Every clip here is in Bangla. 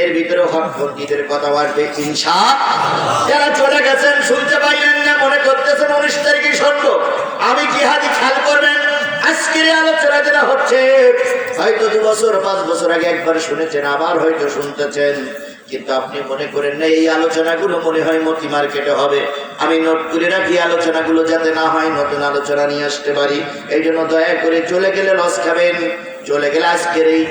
এর ভিতরে হকপন্থীদের কথা আসবে ইনসা যারা চলে গেছেন, শুনতে পাইলেন না, মনে করতেছেন উনিশ তারিখে শুনব আমি জিহাদি খেয়াল করবেন, আজকের আলোচনা হচ্ছে, হয়তো দু বছর, পাঁচ বছর আগে একবার শুনেছেন, আবার হয়তো শুনতেছেন। কিন্তু আপনি মনে করেন এই মনে হয় মার্কেটে হবে। আমি নোট করে রাখি, আলোচনাগুলো যাতে না হয়, নতুন আলোচনা নিয়ে আসতে পারি। এই জন্য দয়া করে চলে গেলে লস খাবেন, চলে গেলে আজকের এই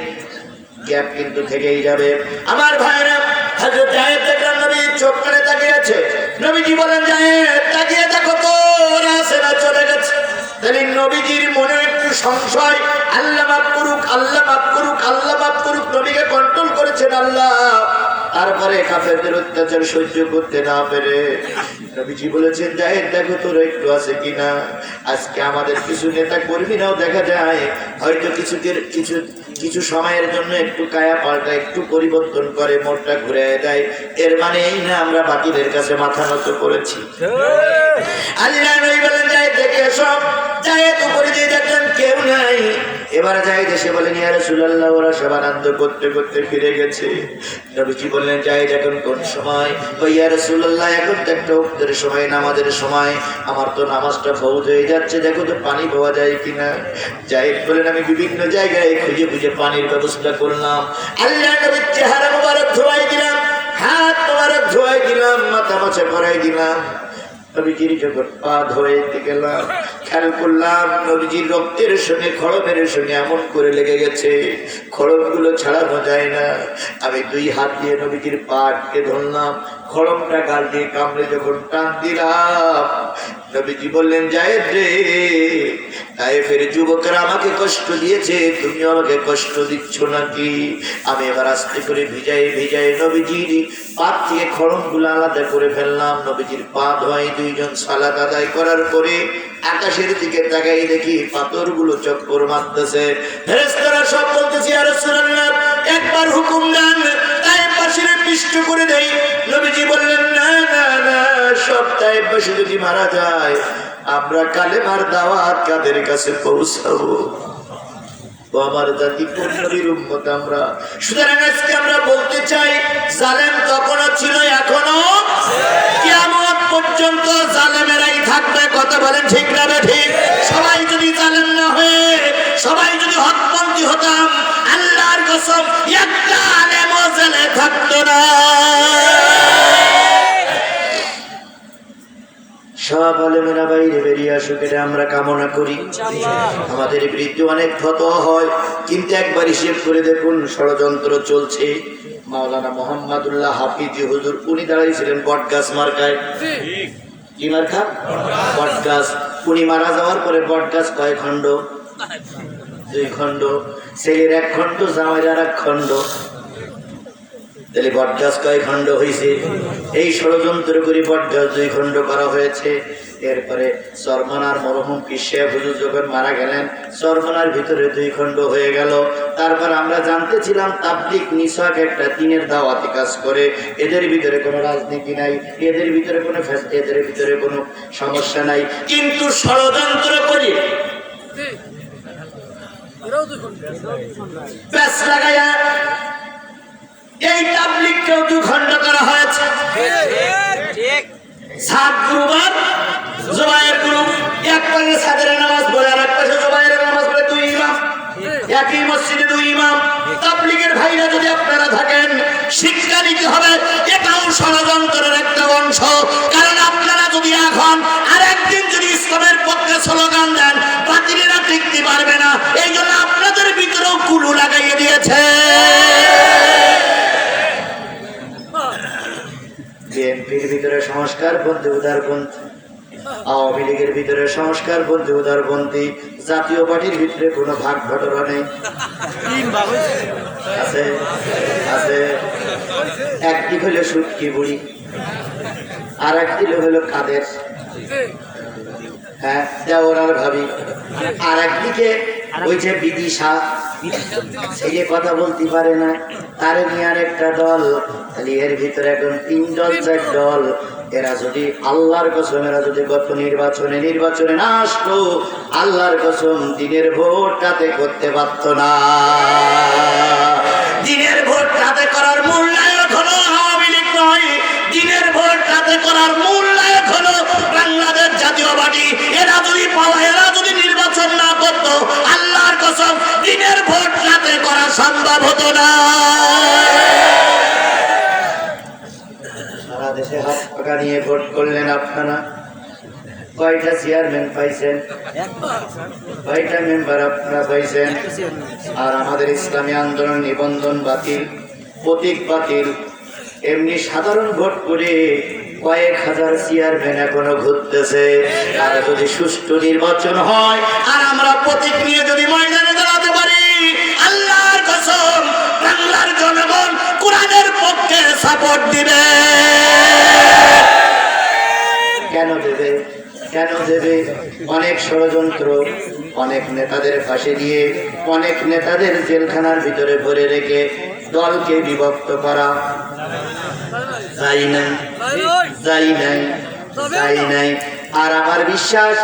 গ্যাপ কিন্তু থেকেই যাবে। আমার ভাইরা হযরত জায়েদ দেখলাম নবী চোখ করে তাকিয়ে আছে। নবীজি বলেন, জায়েদ, তাকিয়ে দেখো তো, ওরা আছে না চলে গেছে। তাহলে নবীজির মনে একটু সংশয়, আল্লাহ মাফ করুক, আল্লাহ মাফ করুক, আল্লাহ মাফ করুক, নবীকে কন্ট্রোল করেছেন আল্লাহ। তারপরে কাফেরদের অত্যাচার সহ্য করতে না পেরে নবীজি বলেছেন জাহেদ দেখো তোর একটু আছে কিনা। আজকে আমাদের কিছু নেতা কর্মীরাও দেখা যায় হয়তো কিছু কিছু কিছু সময়ের জন্য একটু কায়া পাল্টা একটু পরিবর্তন করে মোটটা ঘুরে দেয়। এর মানে এই না আমরা বাকিদের কাছে মাথা নত করেছি। আল্লাহ নবী বলেন যায় দেখে সব যায় উপরে দিয়ে দেখলেন কেউ নাই। এবার যাই দেশে বলেন ইয়া রাসূলুল্লাহ, ওরা সব আনন্দ করতে করতে ফিরে গেছে। নবীজি বললেন, যাই, এখন কোন সময়? ওই ইয়া রাসূলুল্লাহ, এখন তো একটা উক্তের সময়, নামাজের সময়। আমার তো নামাজটা ফৌজ হয়ে যাচ্ছে, দেখো তো পানি পাওয়া যায় কিনা? যাই, বলেন, আমি বিভিন্ন জায়গায় খুঁজে খুঁজে পানির ব্যবস্থা করলাম। আল্লাহ নবীর ধোয়াই দিলাম, হাত ধোয়াই দিলাম, মাথা মাছা করাই দিলাম। নবীজির যখন পা গেলাম। খেয়াল করলাম, নবীজির রক্তের সঙ্গে খড়মের সঙ্গে এমন করে লেগে গেছে খড়মগুলো ছাড়ানো যায় না। আমি দুই হাত দিয়ে নবীজির পা আটকে ধরলাম খড়মটা গাল দিয়ে কামড়ে যখন টান দিলাম, নবীজি বললেন যায় রে আমাকে কষ্ট দিয়েছে, তুমি আমাকে কষ্ট দিচ্ছ নাকি? আমি এবার আস্তে করে ভিজাই ভিজাই নবীজির পা থেকে আলাদা করে ফেললাম। নবীজির পা ধোয়াই দুইজন সালাদ আদায় করার পরে আকাশের দিকে তাকাই দেখি পাথরগুলো চক্কর মারতেছে। সব বলতেছি আর একবার হুকুম দেন, তাই করে দেই। নবীজি বললেন, না না না, সব তাই যদি মারা যায় আমরা কালেমার দাওয়াত কাদের কাছে পৌঁছাবো? আমার জাতি পূর্ণবীর উম্মত আমরা। সুতরাং আজকে আমরা বলতে চাই, জালেম তখনও ছিল এখনও কিয়ামত পর্যন্ত জালেমেরাই থাকবে। কথা বলেন ঠিক না ঠিক? সবাই যদি জালেম না হয়ে, সবাই যদি হকপন্থী হতাম, আল্লাহর কসম, একটা আলেমও জেলে থাকতো না। সব আলেমেরা বাইরে বেরিয়ে আসুক এটা আমরা কামনা করি। আমাদের বিরুদ্ধে অনেক ফত হয় কিন্তু একবার হিসেব করে দেখুন ষড়যন্ত্র চলছে। মাওলানা মোহাম্মদুল্লাহ হাফিজি হুজুর উনি দাঁড়িয়েছিলেন বটগাছ মার্কায়। কি মার্কা? বটগাছ। উনি মারা যাওয়ার পরে বটগাছ কয় খণ্ড? দুই খণ্ড। ছেলের এক খণ্ড জামাইয়ের আর এক খণ্ড। তাহলে বটগাছ কয় খণ্ড হয়েছে এই ষড়যন্ত্র করে বটগাছ দুই খণ্ড করা হয়েছে। এরপরে সরমনার মরহুম পিসিয়া হুজুর যখন মারা গেলেন সরমনার ভিতরে দুই খণ্ড হয়ে গেল। তারপর আমরা জানতেছিলাম তাবলিক নিসাক একটা দিনের দাওয়াতি কাজ করে। এদের ভিতরে কোনো রাজনীতি নাই এদের ভিতরে কোনো এদের ভিতরে কোনো সমস্যা নাই। কিন্তু ষড়যন্ত্র করে। লাগাইয়া এই তাবলিককেও দু খণ্ড করা হয়েছে। একই মসজিদে দুই ইমাম। তাবলিগের ভাইরা যদি আপনারা থাকেন, শিক্ষা নিতে হবে। এটাও ষড়যন্ত্রের একটা অংশ। কারণ আপনারা যদি এখন আর একদিন যদি ইসলামের পক্ষে স্লোগান দেন সংস্কার পন্থী উদারপন্থী। আওয়ামী লীগের ভিতরে সংস্কার পন্থী উদারপন্থী, জাতীয় পার্টির ভিতরে কোনো ভাগ ঘটনা নেই। আছে আছে। একটি হলো সুটকি বুড়ি আর একটি হলো কাদের। হ্যাঁ দেওয়ার ভাবি। আর একদিকে ওই যে বিদিশা ছেলে কথা বলতে পারে না, তারে নিয়ে আর একটা দল, তাহলে এর ভিতরে এখন তিন দল চার দল এরা যদি আল্লাহর কসম, এরা যদি গত নির্বাচনে নির্বাচনে না আসলো আল্লাহর কসম দিনের ভোট রাতে করতে পারত না। দিনের ভোট রাতে করার মূল্যায়ন হলো আওয়ামী লীগ নয়। দিনের ভোট রাতে করার মূল্যায়ন হলো বাংলাদেশ জাতীয় পার্টি। এরা যদি পাওয়া এরা যদি নির্বাচন না করতো, আল্লাহর কসম দিনের ভোট রাতে করা সম্ভব হতো না। আপনারা কয়টা চেয়ারম্যান পাইছেন? কয়টা মেম্বার আপনারা পাইছেন? আর আমাদের ইসলামী আন্দোলন নিবন্ধন বাতিল, প্রতীক বাতিল। এমনি সাধারণ ভোট করে কয়েক হাজার চেয়ারম্যান এখনও ঘুরতেছে। আর যদি সুষ্ঠু নির্বাচন হয়, আর আমরা প্রতীক নিয়ে যদি ময়দানে দাঁড়াতে পারি, আল্লাহর কসম, বাংলার জনগণ কোরআনের পক্ষে সাপোর্ট দিবে। কেন দেবে? কেন দেবে? অনেক ষড়যন্ত্র, অনেক নেতাদের ফাঁসি দিয়ে, অনেক নেতাদের জেলখানার ভিতরে ভরে রেখে দলকে বিভক্ত করা। যাই নাই যাই নাই যাই নাই। আর আমার বিশ্বাস,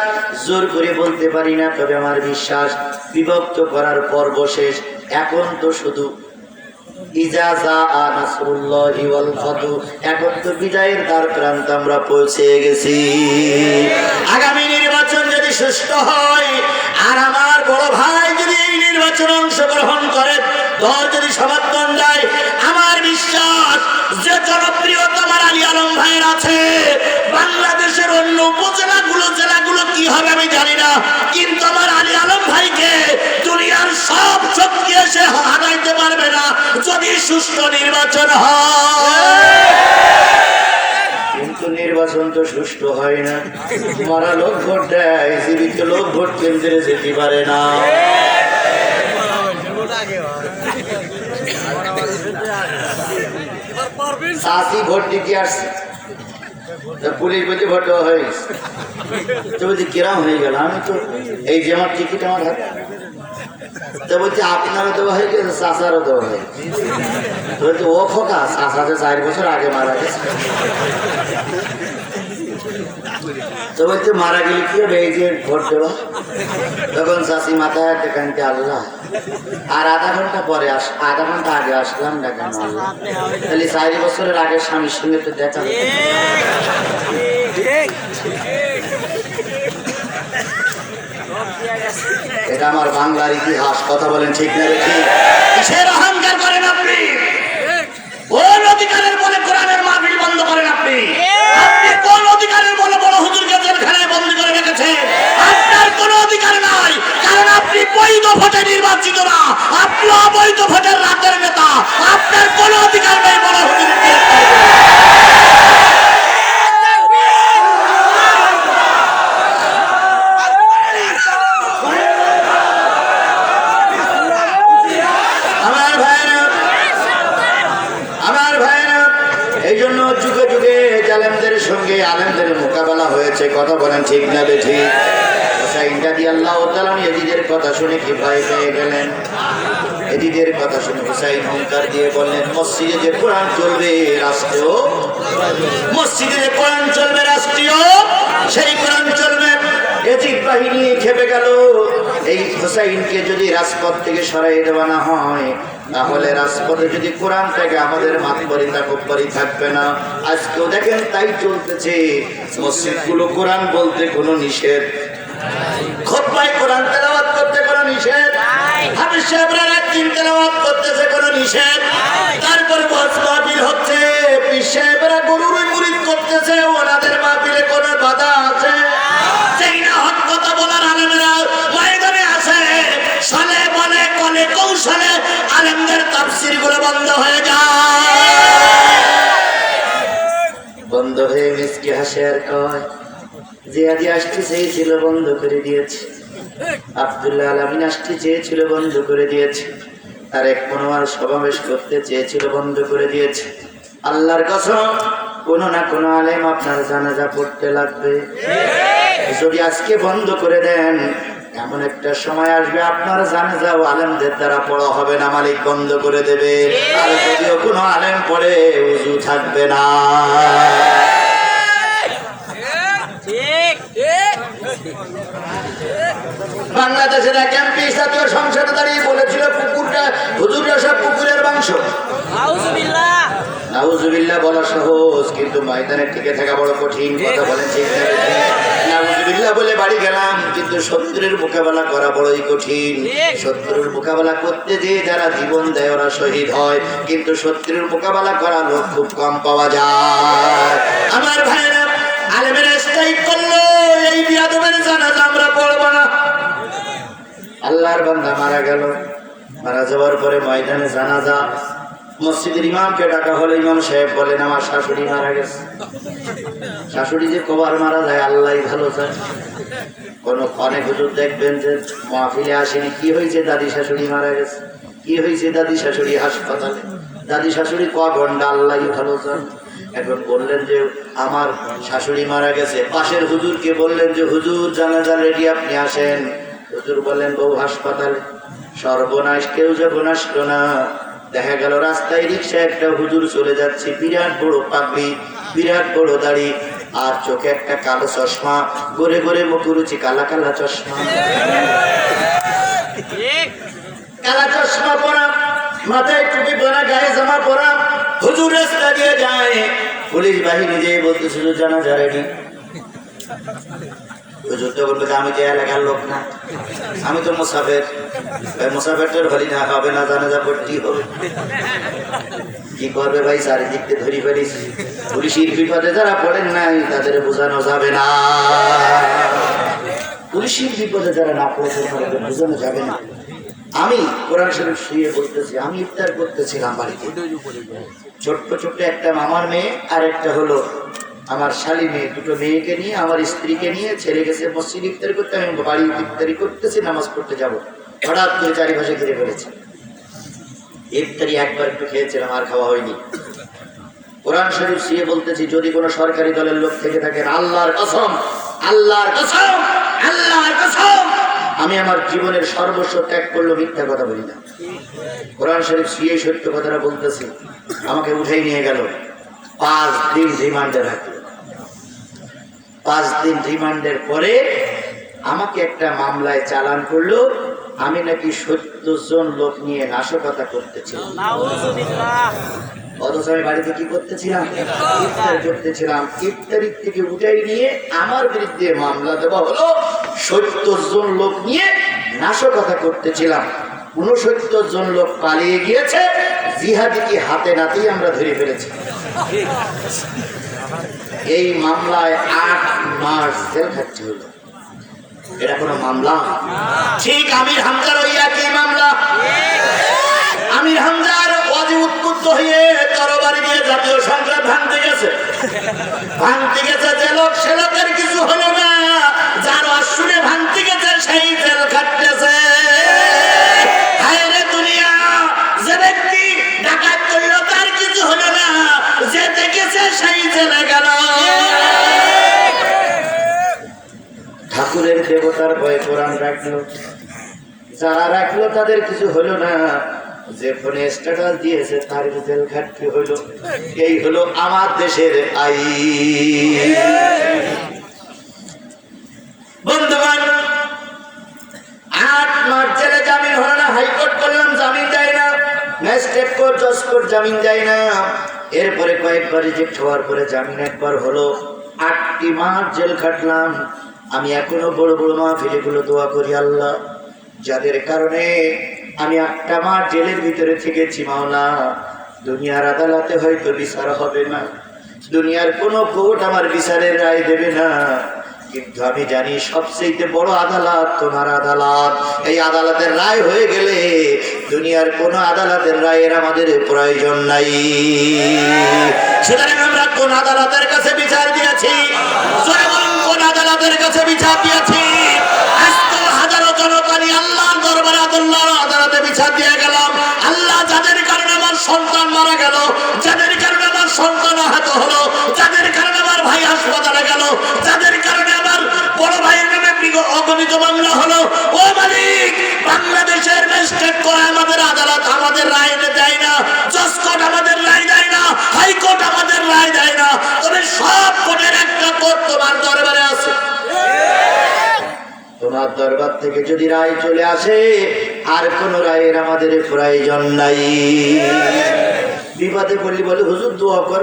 জোর করে বলতে পারি না, তবে আমার বিশ্বাস, বিভক্ত করার পর্ব শেষ। এখন তো শুধু আমরা অংশগ্রহণ করে, দল যদি সমর্থন দেয়, আমার বিশ্বাস যে জনপ্রিয়তা আমার আলী আলম ভাইয়ের আছে, বাংলাদেশের অন্য উপজেলাগুলো, জেলাগুলো কি হবে আমি জানি না, কিন্তু আমার আলী আলম ভাইকে দুনিয়ার সব শক্তি এসে পারবে না যদি সুষ্ঠু নির্বাচন হয়। কিন্তু নির্বাচন তো সুষ্ঠু হয় না। মারা লোক ভোট দেয়, জীবিত লোক ভোট কেন্দ্রে যেতে পারে না। চাষি ভোট দিতে আসছে। পুলিশ বলছে ভোট দেওয়া হয়ে তো বলছি, কিরাম হয়ে গেল। আমি তো এই যে আমার টিকিট আমার হাতে তো বলছি আপনারও দেওয়া হয়ে গেছে চাষারও দেওয়া হয়ে তো বলছি ও খোকা চাষাতে চার বছর আগে মারা গেছে। তো বলছে মারা গেলে কি হবে এই যে ভোট দেওয়া? তখন চাষি মাথায় হাতে কানতে আল্লাহ। আর আধা ঘণ্টা পরে আস আধা ঘণ্টা আগে আসলাম না কেন? আল্লাহ তাহলে চার বছরের আগে স্বামীর সঙ্গে তো দেখা। এটা আমার বাংলার ইতিহাস, কথা বলেন ঠিক না রেখে কিসের অহংকার করেন আপনি? কোন অধিকারের বলে কোরআনের মাহফিল বন্ধ করেন আপনি? আপনি কোন অধিকারের বলে বড় হুজুরকে জেলখানায় বন্দি করে রেখেছে আপনার কোন অধিকার নাই, কারণ আপনি বৈধ ভোটে নির্বাচিত না। আপনি অবৈধ ভোটের রাতের নেতা আপনার কোনো অধিকার নেই বড় হুজুরকে গ্রেফতার করার। আমার ভাইরা আমার ভাইরা এই জন্য যুগে যুগে জালেমদের সঙ্গে আলেমদের মোকাবেলা হয়েছে কথা বলেন ঠিক না বেঠি হুসাইনটা দিয়ে আল্লাহ তালাম এদিদের কথা শুনে কি ভয় পেয়ে গেলেন এদিদের কথা শুনে হুসাইন হুঙ্কার দিয়ে বললেন, মসজিদে যে কোরআন চলবে রাষ্ট্রীয়? মসজিদে যে কোরআন চলবে, রাষ্ট্রীয়? সেই কোরআন চলবে। বাহিনী খেপে গেল। এই হুসাইনকে যদি রাজপথ থেকে সরাই দেওয়া না হয়, তাহলে রাজপথে যদি কোরআন থাকে, আমাদের মাতবরি তাকবরি থাকবে না। আজকেও দেখেন তাই চলতেছে। মসজিদগুলো কোরআন বলতে কোনো নিষেধ। খোদ্ায় কোরআন তেলাওয়াত হয়ে হাসে আর কয় জিয়াদি আসতে চেয়েছিল, বন্ধ করে দিয়েছে। আব্দুল্লাহ আলমিন আসতে চেয়েছিল, বন্ধ করে দিয়েছে। আর এক মনোয়ার সমাবেশ করতে চেয়েছিল, বন্ধ করে দিয়েছে। আল্লাহর কসম, কোনো না কোনো আলেম আপনার জানাজা পড়তে লাগবে। যদি আজকে বন্ধ করে দেন, এমন একটা সময় আসবে, আপনার জানাজাও আলেমদের দ্বারা পড়া হবে না, মালিক বন্ধ করে দেবে। আর যদিও কোনো আলেম পড়ে, উজু থাকবে না। বাংলাদেশের এক এমপি জাতীয় সংসদে দাঁড়িয়ে বলেছিল পুকুরটা হুজুররা সব পুকুরের নাউজুবিল্লাহ। বলা সহজ কিন্তু ময়দানে টিকে থাকা বড় কঠিন কথা বলেন ঠিক না। নাউজুবিল্লাহ বলে বাড়ি গেলাম কিন্তু শত্রুর মোকাবেলা করা বড়ই কঠিন। শত্রুর মোকাবেলা করতে যে যারা জীবন দেয় ওরা শহীদ হয় কিন্তু শত্রুর মোকাবেলা করা লোক খুব কম পাওয়া যায়। আমার ভাইরা আলেমের স্ট্রাইক আল্লাহর বান্দা মারা গেল। মারা যাওয়ার পরে ময়দানে জানাজা। মসজিদের ইমামকে ডাকা হলো, ইমাম সাহেব বলেন, আমার শাশুড়ি মারা গেছে। শাশুড়ি যে কবার মারা যায় আল্লাহ ভালো যায় কোন অনেক হুজুর দেখবেন যে মাহফিলে আসেনি। কি হয়েছে? দাদি শাশুড়ি মারা গেছে। কি হয়েছে? দাদি শাশুড়ি হাসপাতালে। দাদি শাশুড়ি ক ঘণ্টা? আল্লাহ ভালো যান এখন বললেন যে, আমার শাশুড়ি মারা গেছে। পাশের হুজুরকে বললেন যে, হুজুর জানাজা রেডি আপনি আসেন। হুজুর বললেন বউ হাসপাতালে সর্বনাশ, কেউ যখন আসলো না। দেখা গেল, রাস্তায় রিক্সা একটা হুজুর চলে যাচ্ছে, বিরাট বড় পাগড়ি, বিরাট বড় দাড়ি, আর চোখে একটা কালো চশমা, গড়ে গড়ে মুখরুচি, কালা কালা চশমা। কালা চশমা পরা, মাথায় টুপি পরা, গায়ে জামা পরা, হুজুর রাস্তা দিয়ে যায়। পুলিশ বাহিনী যে বলতে শুধু জানা যা আমি যে এলাকার লোক না, আমি তো মুসাফের। ওই মুসাফেরটার ভালি না, হবে না, জানা যা পড়তেই হবে। কি করবে ভাই চারিদিক ধরি ফেলিস পুলিশের বিপদে যারা পড়েন নাই, তাদের বোঝানো যাবে না। পুলিশের বিপদে যারা না পড়েছে তাদের বোঝানো যাবে না। আমি কোরআন শরীফ শুয়ে বলতেছি আমি ইফতার করতেছিলাম বাড়িতে। ছোট্ট ছোট্ট একটা মামার মেয়ে আর একটা হলো আমার শালি মেয়ে, দুটো মেয়েকে নিয়ে, আমার স্ত্রীকে নিয়ে ছেলে গেছে মসজিদ ইফতারি করতে, আমি বাড়ি ইফতারি করতেছি, নামাজ পড়তে যাব। হঠাৎ করে চারিপাশে ঘিরে ফেলেছে ইফতারি একবার একটু খেয়েছিলাম, আর খাওয়া হয়নি। কোরআন শরীফ শুয়ে বলতেছি, যদি কোনো সরকারি দলের লোক থেকে থাকেন আল্লাহর কসম আল্লাহর কসম আল্লাহর কসম, আমি আমার জীবনের সর্বস্ব ত্যাগ করল মিথ্যা কথা বলি না। কোরআন শরীফ শুয়ে সত্য কথাটা বলতেছি, আমাকে উঠেই নিয়ে গেল। পাঁচ দিন রিমান্ডে রাখল পাঁচ দিন রিমান্ডের পরে আমাকে একটা মামলায় চালান করল। আমি নাকি সত্তর জন লোক নিয়ে নাশকতা করতেছিলাম। অথচ আমি বাড়িতে কি করতেছিলাম? ইফতার করতেছিলাম। ইফতারির থেকে উঠাই নিয়ে আমার বিরুদ্ধে মামলা দেওয়া হলো। সত্তর জন লোক নিয়ে নাশকতা করতেছিলাম। উনসত্তর জন লোক পালিয়ে গিয়েছে। জিহাদিকে হাতে নাতেই আমরা ধরে ফেলেছি। এই মামলায় আট মাস জেল খাটতে হলো। এটা কোনো মামলা? ঠিক আমির হামজার ওই একই মামলা। আমির হামজার ওয়াজি উদ্বুদ্ধ হয়ে তরবারি দিয়ে জাতীয় সংসদ ভাঙতে গেছে। ভাঙতে গেছে যে লোক, সে লোকের কিছু হলো না। যার অশুনে ভাঙতে গেছে সেই জেল রাখল যারা রাখল তাদের কিছু হলো না। যে ফোনে স্ট্যাটাস দিয়েছে, তার জেল খাটতে হলো। এই হলো আমার দেশের আই আট মাস জেলে জামিন হলো না, হাইকোর্ট করলাম জামিন দেয় না। ম্যাজিস্ট্রেট কোর্ট, জজ কোর্ট জামিন দেয় না। এরপরে কয়েকবার রিজেক্ট হওয়ার পরে জামিন একবার হলো। আটটি মাস জেল খাটলাম। আমি এখনও বড় বড় মাহফিলেগুলো দোয়া করি আল্লাহ। যাদের কারণে আমি আটটা মাস জেলের ভিতরে থেকেছি, মাওলা। দুনিয়ার আদালতে হয়তো বিচার হবে না। দুনিয়ার কোনো কোর্ট আমার বিচারের রায় দেবে না। কিন্তু আমি জানি সবচেয়ে বড় আদালত তোমার আদালত। এই আদালতের রায় হয়ে গেলে দুনিয়ার কোনো আদালতের রায়ের আমাদের প্রয়োজন নাই। সুতরাং আমরা কোন আদালতের কাছে বিচার দিয়েছি? আদালতের কাছে বিচার দিয়েছি। হাজারো জনতা নিয়ে আল্লাহর দরবারে আদাল্লাহর আদালতে বিচার দিয়ে গেলাম। আল্লাহ যাদের কারণে আমার সন্তান মারা গেল, যাদের কারণে আমার সন্তান আহত হলো, যাদের কারণে দরবার থেকে যদি রায় চলে আসে আর কোন রায়ের আমাদের প্রয়োজন নাই। বিপদে পড়লি বলে হুজুর দোয়া কর